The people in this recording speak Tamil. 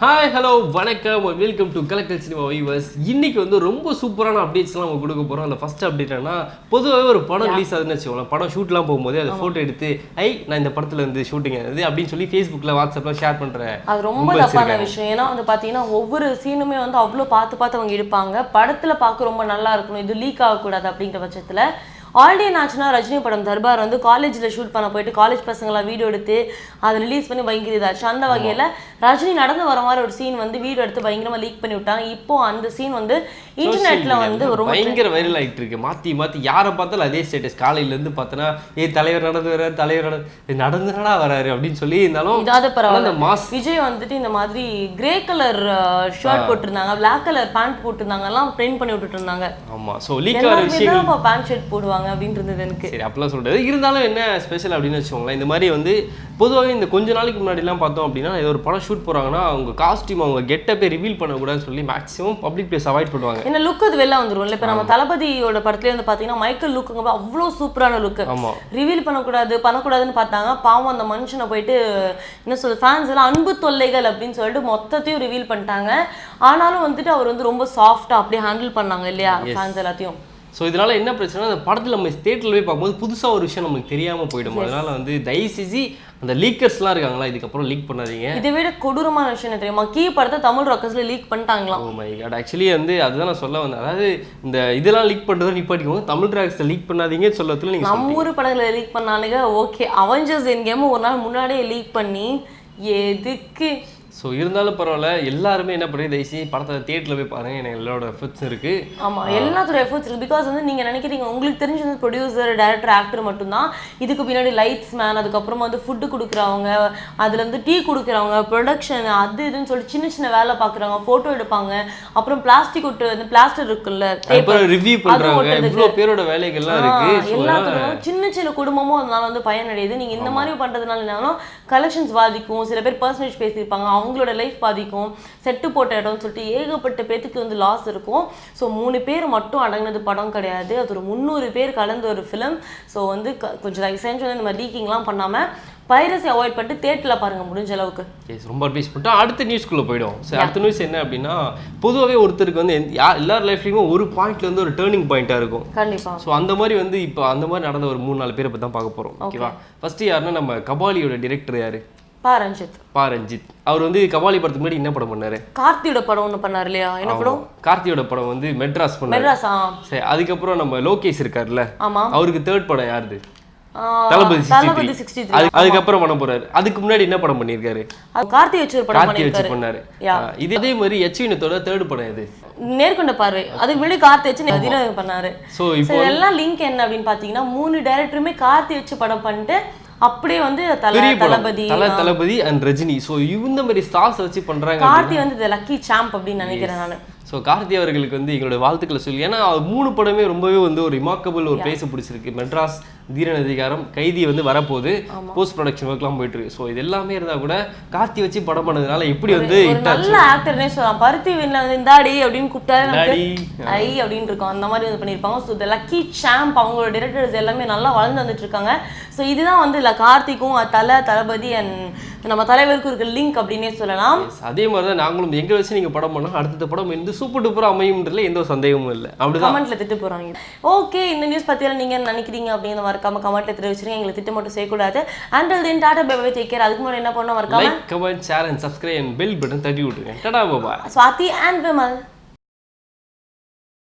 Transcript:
hi hello வணக்கம் welcome to Kalakkal cinema viewers இன்னைக்கு வந்து ரொம்ப சூப்பரான அப்டேட்ஸ்லாம் நம்ம கொடுக்க போகிறோம் அந்த ஃபர்ஸ்ட் அப்டேட் என்ன பொதுவாகவே ஒரு படம் ரிலீஸ் ஆகுதுன்னு வச்சுக்கோங்களேன். படம் ஷூட்லாம் போகும்போது அதை ஃபோட்டோ எடுத்து ஐ நான் இந்த படத்தில் வந்து ஷூட்டிங் இது அப்படின்னு சொல்லி ஃபேஸ்புக்கில் வாட்ஸ்அப்பில் ஷேர் பண்ணுறேன் அது ரொம்ப தப்பான விஷயம். ஏன்னா வந்து பாத்தீங்கன்னா ஒவ்வொரு சீனுமே வந்து அவ்வளோ பார்த்து பார்த்து அவங்க எடுப்பாங்க. படத்துல பார்க்க ரொம்ப நல்லா இருக்கணும். இது லீக் ஆகக்கூடாது அப்படிங்கிற பட்சத்துல ஆல்ரெடி என்னாச்சுன்னா ரஜினி படம் தர்பார் வந்து காலேஜில் ஷூட் பண்ண போயிட்டு காலேஜ் பசங்களாம் வீடியோ எடுத்து அதை ரிலீஸ் பண்ணி பயங்கர இதாச்சு அந்த வகையில் ரஜினி நடந்து வர மாதிரி ஒரு சீன் வந்து வீடியோ எடுத்து பயங்கரமா லீக் பண்ணி விட்டாங்க. இப்போ அந்த சீன் வந்து இன்டர்நெட்ல வந்து ரொம்ப பயங்கர வைரல் ஆகிட்டு இருக்கு மாற்றி மாற்றி யாரை பார்த்தாலும் அதே ஸ்டேட்டஸ் காலையிலேருந்து பார்த்தோன்னா ஏ தலைவர் நடந்து வர்றாரு தலைவர் நடந்து நடந்துடா வராரு அப்படின்னு சொல்லி இருந்தாலும் இதாவது பரவாயில்ல. விஜய் வந்துட்டு இந்த மாதிரி கிரே கலர் ஷர்ட் போட்டிருந்தாங்க. பிளாக் கலர் பேண்ட் போட்டிருந்தாங்க. எல்லாம் பிரிண்ட் பண்ணி விட்டுட்டு இருந்தாங்க. ஆமாம் ஸோ லீக் ஆகிற தான் பேண்ட் ஷர்ட் போடுவாங்க. அப்படின்னு இருந்தது எனக்கு சரி அப்பெல்லாம் சொல்றது இருந்தாலும் என்ன ஸ்பெஷல் அப்படின்னு வச்சுக்கோங்களேன் இந்த மாதிரி வந்து பொதுவாகவே இந்த கொஞ்ச நாளைக்கு முன்னாடிலாம் பார்த்தோம் அப்படின்னா ஏதோ ஒரு படம் ஷூட் போறாங்கன்னா அவங்க காஸ்டியூம் அவங்க கெட்டப்பே ரிவீல் பண்ணக்கூடாதுன்னு சொல்லி மேக்ஸிமம் பப்ளிக் பிளேஸ் அவாய்ட் பண்ணுவாங்க. என்ன லுக் அது வெளில வந்துரும்ல. இப்போ நம்ம தளபதியோட படத்துலேயே வந்து பார்த்தீங்கன்னா மைக்கேல் லுக்குங்க அவ்வளோ சூப்பரான லுக் ஆமா. ரிவீல் பண்ணக்கூடாது பண்ணக்கூடாதுன்னு பார்த்தாங்க. பாவம் அந்த மனுஷனை போயிட்டு என்ன சொல்றது ஃபேன்ஸ் எல்லாம் அன்பு தொல்லைகள் அப்படின்னு சொல்லிட்டு மொத்தத்தையும் ரிவீல் பண்ணிட்டாங்க. ஆனாலும் வந்துட்டு அவர் வந்து ரொம்ப சாஃப்டா அப்படியே ஹேண்டில் பண்ணாங்க இல்லையா? ஃபேன்ஸ் எல்லாத்தையும். ஸோ இதனால என்ன பிரச்சனை அந்த படத்தில் நம்ம தேட்டரில் போய் பார்க்கும்போது புதுசாக ஒரு விஷயம் நமக்கு தெரியாமல் போயிடும். அதனால வந்து தயவு செஞ்சு அந்த லீக்கர்ஸ்லாம் இருக்காங்களா இதுக்கப்புறம் லீக் பண்ணாதீங்க. இதை விட கொடூரமான விஷயம் என்ன தெரியுமா? கீ படத்தை தமிழ் ராக்கர்ஸ்ல லீக் பண்ணிட்டாங்களாம். ஓ மை காட் ஆக்சுவலி வந்து அதுதான் நான் சொல்ல வந்தேன். அதாவது இந்த இதெல்லாம் லீக் பண்ணுறதை நிப்பாட்டிக்கோங்க தமிழ் ட்ராக்ஸை லீக் பண்ணாதீங்கன்னு சொல்லத்துல நீங்கள் நம்ம ஊர் படங்களை லீக் பண்ணானுங்க. ஓகே அவெஞ்சர்ஸ் என் கேம் ஒரு நாள் முன்னாடியே லீக் பண்ணி எதுக்கு? ஸோ இருந்தாலும் பரவாயில்ல எல்லாருமே என்ன பண்ணி தயவுசெய்து படத்தை தேட்டரில் போய் பாருங்க. எனக்கு எல்லாரோட எஃபர்ட்ஸ் இருக்குது ஆமா எல்லாத்தோட எஃபர்ட்ஸ் இருக்கு. பிகாஸ் வந்து நீங்க நினைக்கிறீங்க உங்களுக்கு தெரிஞ்ச வந்து ப்ரொடியூசர் டைரக்டர் ஆக்டர் மட்டும்தான். இதுக்கு பின்னாடி லைட்ஸ் மேன் அதுக்கப்புறமா வந்து ஃபுட்டு கொடுக்குறவங்க அதுல இருந்து டீ கொடுக்குறவங்க ப்ரொடக்ஷன் அது இதுன்னு சொல்லி சின்ன சின்ன வேலை பார்க்குறவங்க ஃபோட்டோ எடுப்பாங்க. அப்புறம் பிளாஸ்டிக் ஒட்டு வந்து பிளாஸ்டர் இருக்குல்ல அப்புறம் ரிவ்யூ ஒட்டுறதுக்கு. இவ்வளோ பேரோட வேலைகள்லாம் இருக்கு. ஆ, ஸோ எல்லாத்துக்கும் சின்ன சின்ன குடும்பமும் அதனால வந்து பயனடையுது. நீங்க இந்த மாதிரி பண்றதுனால என்னாலும் கலெக்ஷன்ஸ் பாதிக்கும். சில பேர் பர்சனேஜ் பேசியிருப்பாங்க. அவங்களோட லைஃப் பாதிக்கும் செட்டு போட்ட இடம்னு சொல்லிட்டு ஏகப்பட்ட பேத்துக்கு வந்து லாஸ் இருக்கும். ஸோ மூணு பேர் மட்டும் அடங்கினது படம் கிடையாது. அது ஒரு முந்நூறு பேர் கலந்த ஒரு ஃபிலிம் ஸோ வந்து கொஞ்சம் தயவு செஞ்சு வந்து இந்த மாதிரி லீக்கிங்லாம் பண்ணாம பைரசி அவாய்ட் பண்ணிட்டு தேட்டரில் பாருங்க முடிஞ்ச அளவுக்கு. எஸ் ரொம்ப அட்வைஸ் பண்ணிட்டோம் அடுத்த நியூஸ்க்குள்ளே போயிடும். சரி அடுத்த நியூஸ் என்ன அப்படின்னா பொதுவாகவே ஒருத்தருக்கு வந்து எல்லார் லைஃப்லையுமே ஒரு பாயிண்ட்ல இருந்து ஒரு டேர்னிங் பாயிண்ட்டாக இருக்கும். கண்டிப்பா. ஸோ அந்த மாதிரி வந்து இப்போ அந்த மாதிரி நடந்த ஒரு மூணு நாலு பேரை பற்றி தான் பார்க்க போகிறோம் ஓகேவா ஃபர்ஸ்ட் யாருன்னா நம்ம கபாலியோட டிரெக்டர் யாரு? பா ரஞ்சித். பா ரஞ்சித். அவர் வந்து கபாலி படத்துக்கு முன்னாடி என்ன படம் பண்ணாரு? கார்த்தியோட படம் ஒன்று பண்ணார் இல்லையா? என்ன படம்? கார்த்தியோட படம் வந்து மெட்ராஸ் பண்ணாரு. மெட்ராஸா? சரி அதுக்கப்புறம் நம்ம லோகேஷ் இருக்கார்ல ஆமா. அவருக்கு தேர்ட் படம் யாருது? தளபதி தளபதி 63 சிக்ஸ்டி அது அதுக்கப்புறம் படம் போறாரு. அதுக்கு முன்னாடி என்ன படம் பண்ணியிருக்காரு? கார்த்தி வச்சு படம் கார்த்தி வச்சு பண்ணாரு. இது அதே மாதிரி யச்சுவினத்தோட தேர்ட் படம் இது நேர்கொண்ட பார்வை. அதுக்கு முன்னாடி கார்த்தி வச்சு பண்ணாரு. ஸோ இப்போ இதெல்லாம் லிங்க் என்ன அப்படின்னு பாத்தீங்கன்னா மூணு டைரக்டருமே கார்த்தி வச்சு படம் பண்ணிட்டு அப்படியே வந்து தளபதி தல தளபதி அண்ட் ரஜினி. ஸோ இந்த மாதிரி ஸ்டார்ஸ் வச்சு பண்றாங்க கார்த்தி வந்து லக்கி சாம்ப் அப்படின்னு நினைக்கிறேன் நானு. ஸோ கார்த்தி அவர்களுக்கு வந்து எங்களோட வாழ்த்துக்களை சொல்லி ஏன்னா மூணு படமே ரொம்பவே வந்து ஒரு ரிமார்க்கபிள் ஒரு பேச பிடிச்சிருக்கு. மெட்ராஸ் தீரன் அதிகாரம் கைதி வந்து வரப்போகுது. போஸ்ட் ப்ரொடக்ஷன் ஒர்க்லாம் போயிட்டு இருக்கு ஸோ இது எல்லாமே இருந்தா கூட கார்த்தி வச்சு படம் பண்ணதுனால எப்படி வந்து நல்ல ஆக்டர்னே சொல்லலாம். பருத்தி வீண்ல வந்து இந்தாடி அப்படின்னு கூப்பிட்டாரு. ஐ அப்படின்னு இருக்கும். அந்த மாதிரி வந்து பண்ணியிருப்பாங்க. ஸோ த லக்கி சாம்ப் அவங்களோட டிரெக்டர்ஸ் எல்லாமே நல்லா வளர்ந்து வந்துட்டு இருக்காங்க. ஸோ இதுதான் வந்து இல்லை கார்த்திக்கும் தலை தளபதி அண்ட் நம்ம தலைவருக்கும் இருக்க லிங்க் அப்படின்னே சொல்லலாம். அதே மாதிரி தான் நாங்களும் எங்க வச்சு நீங்க படம் பண்ணா அடுத்த படம் வந்து சூப்பர் டூப்பர் அமையும்ன்றதுல எந்த ஒரு சந்தேகமும் இல்லை. அப்படிதான். கமெண்ட்ல திட்டு போறாங்க ஓகே இந்த நியூஸ் பத்தியெல்லாம் நீங்க என்ன நினைக்கிறீங்க அப்படின்னு மறக்காம கமெண்ட்ல தெரிவிச்சிருங்க. எங்களுக்கு திட்டு மட்டும் செய்யக்கூடாது. Until then tata bye bye take care அதுக்கு முன்னாடி என்ன பண்ணணும் மறக்காம? Like comment share and subscribe and bell button தட்டி விட்டுருங்க. டடா பாபா ஸ்வாதி அண்ட் விமல்